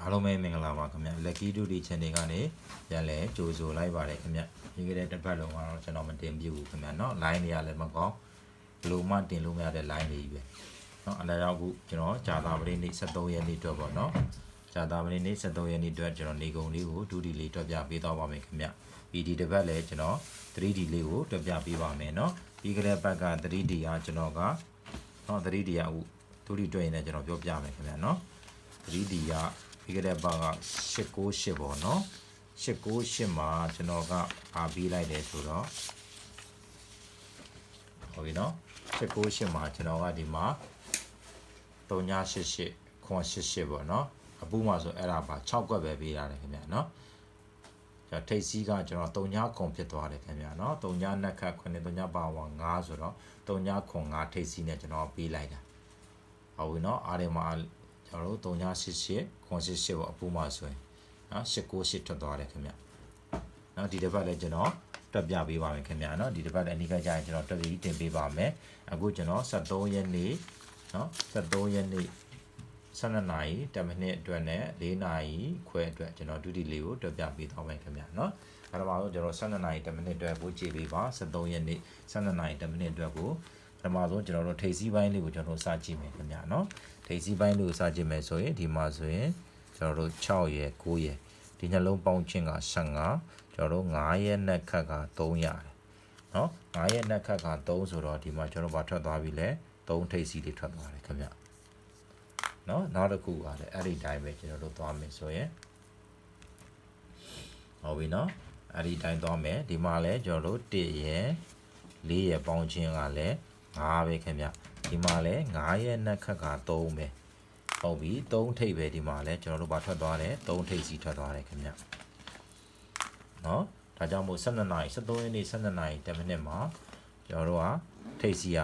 အားလုံးပဲမင်္ဂလာပါခင်ဗျ Lucky Duty Channel ကနေပြန်လဲကြိုဆိုလိုက်ပါတယ်ခင်ဗျဒီကနေ့တစ်ပတ်လုံးကတော့ကျွန်တော်မတင်ပြဘူးခင်ဗျเนาะ line တွေကလည်းမကောင်းဘလို့မှတင်လို့မရတဲ့ line တွေကြီးပဲเนาะအဲဒါကြောင့်ခုကျွန်တော်ဂျာတာပရိနေ့73ရက်နေ့အတွက်ပေါ့เนาะဂျာတာပရိနေ့73ရက်နေ့အတွက်ကျွန်တော်နေကုန်လေးကိုဒုတိလေးတွက်ပြပေးသွားပါမယ်ခင်ဗျဒီဒီတစ်ပတ်လည်းကျွန်တော် 3D လေးကိုတွက်ပြပေးပါမယ်เนาะပြီးကြတဲ့ဘက်က 3D ကကျွန်တော်ကเนาะ 3D ကအခုဒုတိတွက်ရင်လည်းကျွန်တော်ပြောပြမယ်ခင်ဗျเนาะ 3D က ပြီးခဲ့တဲ့ဘက်က898ပေါ့နော်898မှာကျွန်တော်ကအားပေးလိုက်တယ်ဆိုတော့ဟုတ်ပြီနော်898မှာကျွန်တော်ကဒီမှာ3988ခွန်88ပေါ့နော်အပူမှာဆိုအဲ့ဒါပါ6ကွက်ပဲပေးရတယ်ခင်ဗျာနော်ကျွန်တော်ထိတ်စီးကကျွန်တော်39ခွန်ဖြစ်သွားတယ်ခင်ဗျာနော်39နက်ခတ်9 39ပါဝါ9ဆိုတော့39ခွန်9ထိတ်စီးနဲ့ကျွန်တော်ပေးလိုက်တာဟုတ်ပြီနော်အားတွေမှာ ကျွန်တော်တို့3988ခွန်88ပေါ့အပူမှာဆိုရင်နော်898ထွက်သွားတယ်ခင်ဗျာနော်ဒီတစ်ပတ်လည်းကျွန်တော်တွက်ပြပေးပါမယ်ခင်ဗျာနော်ဒီတစ်ပတ်လည်းအနည်းကကြာရင်ကျွန်တော်တွက်ပြီးတင်ပေးပါမယ်အခုကျွန်တော်73ရက်နေ့နော်73ရက်နေ့12နာရီ10မိနစ်အတွက်နဲ့4နာရီခွဲအတွက်ကျွန်တော်ဒုတိလေးကိုတွက်ပြပေးသွားမယ်ခင်ဗျာနော်ပထမဆုံးကျွန်တော်12နာရီ10မိနစ်အတွက်ကိုကြည့်ပေးပါ73ရက်နေ့12နာရီ10မိနစ်အတွက်ကိုပထမဆုံးကျွန်တော်တို့ထိပ်စီးပိုင်းလေးကိုကျွန်တော်စကြည့်မယ်ခင်ဗျာနော် ထိပ်စီးပိုင်းလေးကိုစကြည့်မယ်ဆိုရင်ဒီမှာဆိုရင်ကျွန်တော်တို့6ရယ်9ရယ်ဒီနှလုံးပေါင်းခြင်းက15ကျွန်တော်တို့9ရက်နဲ့ခက်က3ရတယ်နော်9ရက်နဲ့ခက်က3ဆိုတော့ဒီမှာကျွန်တော်ဗာထွက်သွားပြီလေ3ထိပ်စီးလေးထွက်သွားတယ်ခင်ဗျာနော်နောက်တစ်ခုကလည်းအဲ့ဒီတိုင်းပဲကျွန်တော်တို့သွားမယ်ဆိုရင်ဟုတ်ပြီနော်အဲ့ဒီတိုင်းသွားမယ်ဒီမှာလည်းကျွန်တော်တို့1ရယ်4ရယ်ပေါင်းခြင်းကလည်း5ပဲခင်ဗျ ဒီမှာလည်း9ရက်နဲ့ခက်က3ပဲဟုတ်ပြီ3ထိပ်ပဲဒီမှာလည်းကျွန်တော်တို့ဗာထွက်သွားတယ်3ထိပ်စီထွက်သွားတယ်ခင်ဗျနော်ဒါကြောင့်မို့12နာရီ73ရက်နေ့12နာရီ10မိနစ်မှာကျွန်တော်တို့ကထိပ်စီက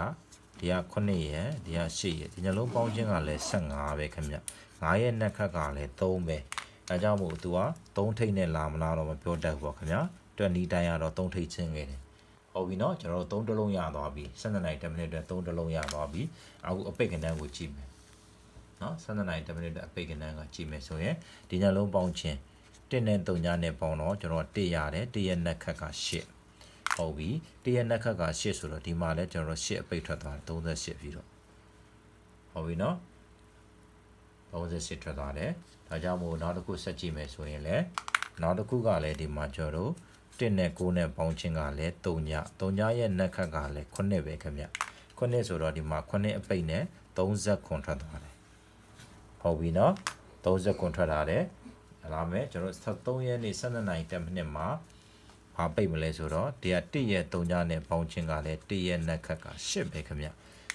ဒီက9ရက်ဒီက10ရက်ဒီညလုံးပေါင်းခြင်းကလည်း15ပဲခင်ဗျ9ရက်နဲ့ခက်ကလည်း3ပဲဒါကြောင့်မို့ तू က3ထိပ်နဲ့လာမလားတော့မပြောတတ်ဘူးပေါ့ခင်ဗျတွက်နီးတိုင်းကတော့3ထိပ်ချင်းခဲ့တယ် ဟုတ်ပြီเนาะကျွန်တော်တို့3တလုံးရသွားပြီ12နာရီ10မိနစ်အတွက်3တလုံးရသွားပြီအခုအပိတ်ကဏ္ဍကိုကြည့်မယ်เนาะ12နာရီ10မိနစ်အတွက်အပိတ်ကဏ္ဍကကြည့်မယ်ဆိုရင်ဒီညလုံးပေါင်းခြင်း1နဲ့3ညနဲ့ပေါင်းတော့ကျွန်တော်1ရတယ်1ရဲ့နှက်ခက်က8ဟုတ်ပြီ1ရဲ့နှက်ခက်က8ဆိုတော့ဒီမှာလဲကျွန်တော်8အပိတ်ထွက်သွားတယ်38ပြီးတော့ဟုတ်ပြီเนาะ38ထွက်သွားတယ်ဒါကြောင့်မို့နောက်တစ်ခုဆက်ကြည့်မယ်ဆိုရင်လည်းနောက်တစ်ခုကလည်းဒီမှာကျွန်တော်တို့ 1နဲ့9နဲ့ပေါင်းခြင်းကလည်း3ည3ညရဲ့နက်ခတ်ကလည်း9ပဲခင်ဗျ9ဆိုတော့ဒီမှာ9အပိတ်နဲ့39ထွက်သွားတယ်ဟုတ်ပြီနော်39ထွက်လာတယ်လာမယ်ကျွန်တော်73ရက်နေ့12နိုင်10မိနစ်မှာဘာပိတ်မလဲဆိုတော့တရား1ရက်3ညနဲ့ပေါင်းခြင်းကလည်း1ရက်နက်ခတ်က10ပဲခင်ဗျ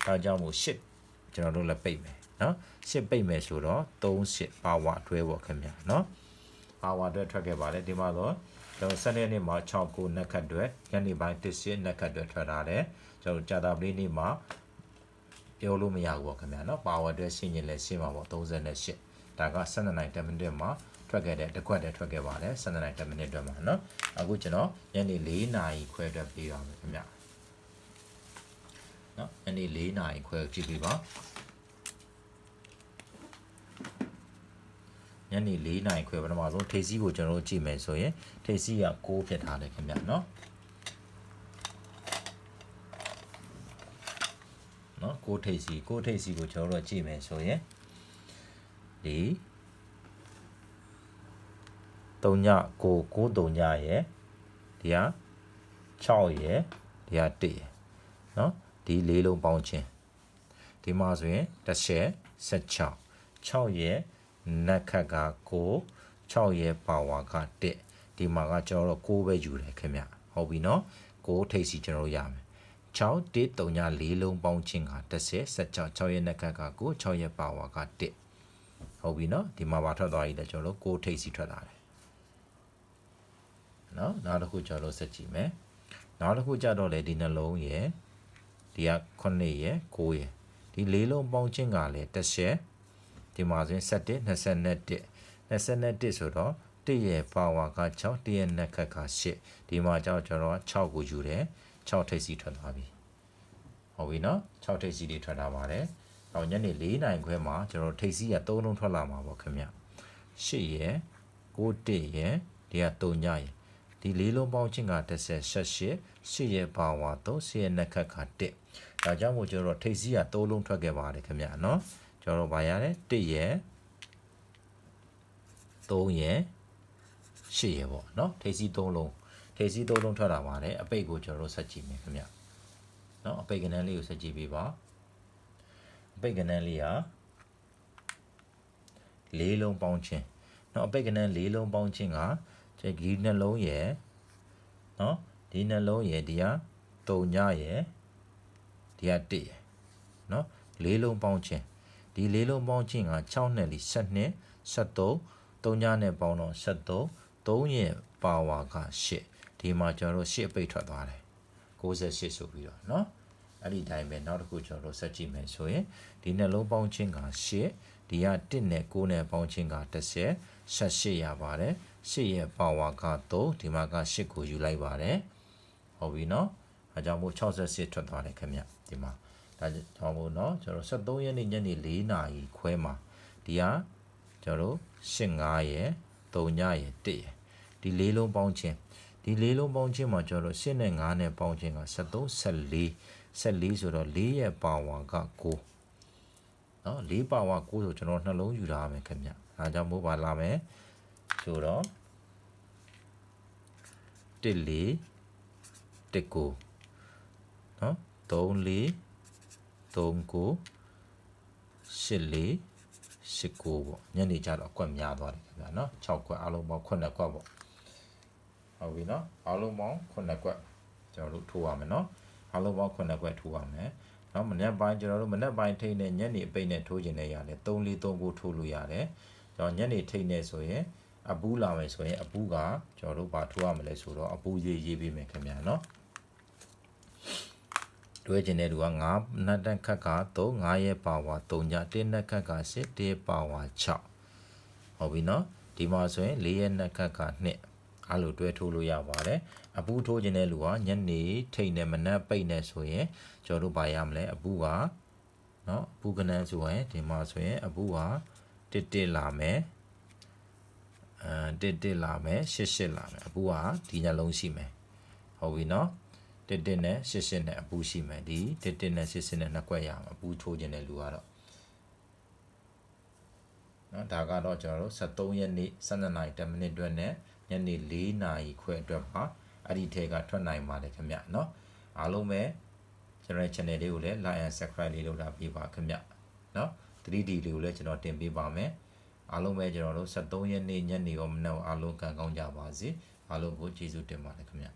ဒါကြောင့်မို့10ကျွန်တော်တို့လည်းပိတ်မယ်နော်10ပိတ်မယ်ဆိုတော့38ပါဝအတွဲပေါ့ခင်ဗျနော် ပါဝါအတွက်ထွက်ခဲ့ပါတယ်ဒီမှာတော့ကျွန်တော်7ရက်နေ့မှာ6ကိုနှက်ခတ်တွေညနေပိုင်း1နှက်ခတ်တွေထွက်လာတယ်ကျွန်တော်ကြာတာပလေးနေ့မှာပြောလို့မရဘူးပေါ့ခင်ဗျာနော်ပါဝါအတွက်ရှင်းရင်လည်းရှင်းပါပေါ့38ဒါက12နိုင်10မိနစ်မှာထွက်ခဲ့တဲ့တစ်ခွက်တည်းထွက်ခဲ့ပါတယ်12နိုင်10မိနစ်အတွက်မှာနော်အခုကျွန်တော်ညနေ4နာရီခွဲအတွက်ပြီးတော့မယ်ခင်ဗျာနော်ညနေ4နာရီခွဲကြည့်ပြီးပါ ညနေ4နာရီခွဲပထမဆုံးထိပ်စီးကိုကျွန်တော်တို့ကြည့်မယ်ဆိုရင်ထိပ်စီးက6ဖြစ်ထားတယ်ခင်ဗျာနော်နော်6ထိပ်စီ6ထိပ်စီကိုကျွန်တော်တို့ကြည့်မယ်ဆိုရင်ဒီ3ညကို9 3ညရဲ့ဒီဟာ6ရဲ့ဒီဟာ1ရဲ့နော်ဒီလေးလုံးပေါင်းခြင်းဒီမှာဆိုရင်တစ်ချက်16 6ရဲ့ နက်ခတ်က9 6ရဲ့ပါဝါက1ဒီမှာကကျွန်တော်တို့6ပဲယူတယ်ခင်ဗျဟုတ်ပြီနော်6ထိပ်စီကျွန်တော်တို့ရမယ်6 1 3ညလေးလုံးပေါင်းခြင်းက30 16 6ရဲ့နက်ခတ်က9 6ရဲ့ပါဝါက1ဟုတ်ပြီနော်ဒီမှာပါထွက်သွားပြီလေကျွန်တော်တို့6ထိပ်စီထွက်လာတယ်နော်နောက်တစ်ခုကျွန်တော်တို့ဆက်ကြည့်မယ်နောက်တစ်ခုကြတော့လေဒီနှလုံးရယ်ဒီက9ရယ်9ရယ်ဒီလေးလုံးပေါင်းခြင်းကလည်းတစ်ချက် ဒီမှာဆိုရင်7 21 21ဆိုတော့1ရဲ့ power က6 1ရဲ့ net ခက်က8ဒီမှာကြောင့်ကျွန်တော်6ကိုယူတယ်6ထိပ်စီထွက်သွားပြီဟုတ်ပြီနော်6ထိပ်စီတွေထွက်လာပါတယ်တော့ညနေ4နိုင်ခွဲမှာကျွန်တော်ထိပ်စီက3လုံးထွက်လာမှာပေါ့ခင်ဗျ8ရယ်91ရယ်ဒီက3ညရယ်ဒီလေးလုံးပေါင်းချင်းက38 8ရယ်ပါဝါ3 10ရယ်နှစ်ခတ်က1ဒါကြောင့်မို့ကျွန်တော်တို့ထိပ်စီးက3လုံးထွက်ခဲ့ပါတယ်ခင်ဗျာနော် ကျွန်တော်တို့ဗာရတယ်1ရယ်3ရယ်8ရယ်ပေါ့နော်ထိပ်စီး3လုံးထိပ်စီး3လုံးထွက်လာပါတယ်အပိတ်ကိုကျွန်တော်တို့ဆက်ကြည့်မယ်ခင်ဗျာနော်အပိတ်ကနန်းလေးကိုဆက်ကြည့်ပေးပါအပိတ်ကနန်းလေးဟာလေးလုံးပေါင်းချင်းနော်အပိတ်ကနန်းလေးလုံးပေါင်းချင်းကဒီနှလုံးရယ်နော်ဒီနှလုံးရယ်ဒီဟာ3ညရယ်ဒီက1ရယ်နော်လေးလုံးပေါင်းချင်း ဒီလေးလုံးပေါင်းချင်းက6နဲ့လီ12 73 3ညနဲ့ပေါင်းတော့73 3ရဲ့ပါဝါက8ဒီမှာကျွန်တော်တို့8အပိတ်ထွက်သွားတယ်68ဆိုပြီးတော့เนาะအဲ့ဒီတိုင်းပဲနောက်တစ်ခုကျွန်တော်တို့ဆက်ကြည့်မယ်ဆိုရင်ဒီနှလုံးပေါင်းချင်းက8ဒီက1နဲ့9နဲ့ပေါင်းချင်းက10 18ရပါတယ်8ရဲ့ပါဝါက3ဒီမှာက8ကိုယူလိုက်ပါတယ်ဟုတ်ပြီเนาะအဲကြောင့်မို့68ထွက်သွားတယ်ခင်ဗျဒီမှာ ဒါကြောင့်မို့နော်ကျွန်တော်တို့73ရက်နေ့ညနေ4နာရီခွဲမှာဒီဟာကျွန်တော်တို့85ရယ်3ညရယ်1ရယ်ဒီလေးလုံးပေါင်းခြင်းဒီလေးလုံးပေါင်းခြင်းမှာကျွန်တော်တို့8နဲ့9နဲ့ပေါင်းခြင်းက73 14 14ဆိုတော့4ရဲ့ပါဝါက9နော်4ပါဝါ9ဆိုကျွန်တော်နှလုံးယူထားမယ်ခင်ဗျအားကြောင့်မို့ပါလာမယ်ဆိုတော့1 4 1 9နော်3 4 3 9 8 4 19ပေါ့ညနေကျတော့အကွက်များသွားတယ်ခင်ဗျာနော်6ကွက်အလုံးပေါင်း9ကွက်ပေါ့ဟုတ်ပြီနော်အလုံးပေါင်း9ကွက်ကျွန်တော်တို့ထိုးရမယ်နော်အလုံးပေါင်း9ကွက်ထိုးရမယ်နော်မနေ့ပိုင်းကျွန်တော်တို့မနေ့ပိုင်းထိတ်နဲ့ညနေပိတ်နဲ့ထိုးခြင်းနဲ့ရတယ်3 4 3ကိုထိုးလို့ရတယ်ကျွန်တော်ညနေထိတ်နဲ့ဆိုရင်အပူးလာမယ်ဆိုရင်အပူးကကျွန်တော်တို့ဘာထိုးရမလဲဆိုတော့အပူးရေးရေးပေးမယ်ခင်ဗျာနော် တွဲကျင်တဲ့လူက9နတ်တန်ခက်က3 9ရဲ့ပါဝါ3ည1နတ်ခက်က10 1ရဲ့ပါဝါ6ဟုတ်ပြီနော်ဒီမှာဆိုရင်4ရဲ့နတ်ခက်က2အဲ့လိုတွဲထိုးလို့ရပါတယ်အပူထိုးကျင်တဲ့လူကညနေထိတ်နဲ့မနက်ပိတ်နဲ့ဆိုရင်ကျွန်တော်တို့ပါရမလဲအပူကနော်အပူကနန်းဆိုရင်ဒီမှာဆိုရင်အပူကတစ်တစ်လာမယ်အဲတစ်တစ်လာမယ်ရှစ်ရှစ်လာမယ်အပူကဒီညလုံးရှိမယ်ဟုတ်ပြီနော် တစ်တစ်နဲ့ရှစ်ရှစ်နဲ့အပူရှိမယ်ဒီတစ်တစ်နဲ့ရှစ်ရှစ်နဲ့နှစ်ကွက်ရအောင်အပူထိုးခြင်းတဲ့လူကတော့နော်ဒါကတော့ကျွန်တော်တို့73ရက်နေ့12နာရီ10မိနစ်အတွက်နဲ့ညနေ4နာရီခွဲအတွက်ပါအဲ့ဒီထဲကထွက်နိုင်ပါတယ်ခင်ဗျနော်အားလုံးပဲကျွန်တော်ရဲ့ channel လေးကိုလည်း like and subscribe လေးလုပ်တာပြပါခင်ဗျနော် 3D လေးကိုလည်းကျွန်တော်တင်ပေးပါမယ်အားလုံးပဲကျွန်တော်တို့73ရက်နေ့ညနေရောမနက်အားလုံးကံကောင်းကြပါစေအားလုံးကိုကျေးဇူးတင်ပါတယ်ခင်ဗျ